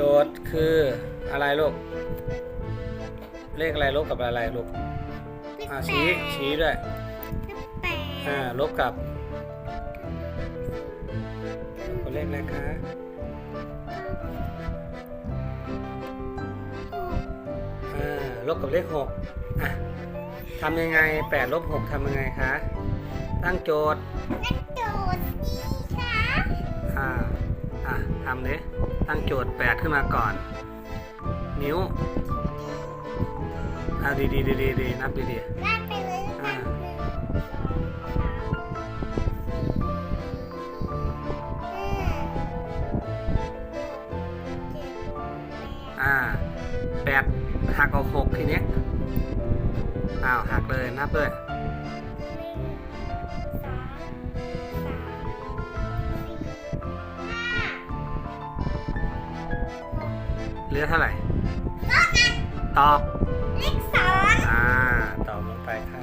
โจทย์คืออะไรลูก เลขอะไรลบกับอะไรลูกอ่าชี้ชี้ด้วยแปดอ่าลบกับตัวเลขอะไรคะอ่าลบกับเลขหกอะทำยังไงแปดลบหกทำยังไงคะ ตั้งโจทย์นักโจทย์นี่ค่ะอ่าอะทำดิ ตั้งโจทย์แปดขึ้นมาก่อน นิ้วอ่าดีดีดีดีดีนับดีดีลากไปเลยอ่าอ่าแปดหักออกหกทีเนี้ยอ้าวหักเลยนับเลย เหลือเท่าไหร่ตอบเลขสองอ่าตอบลงไปค่ะ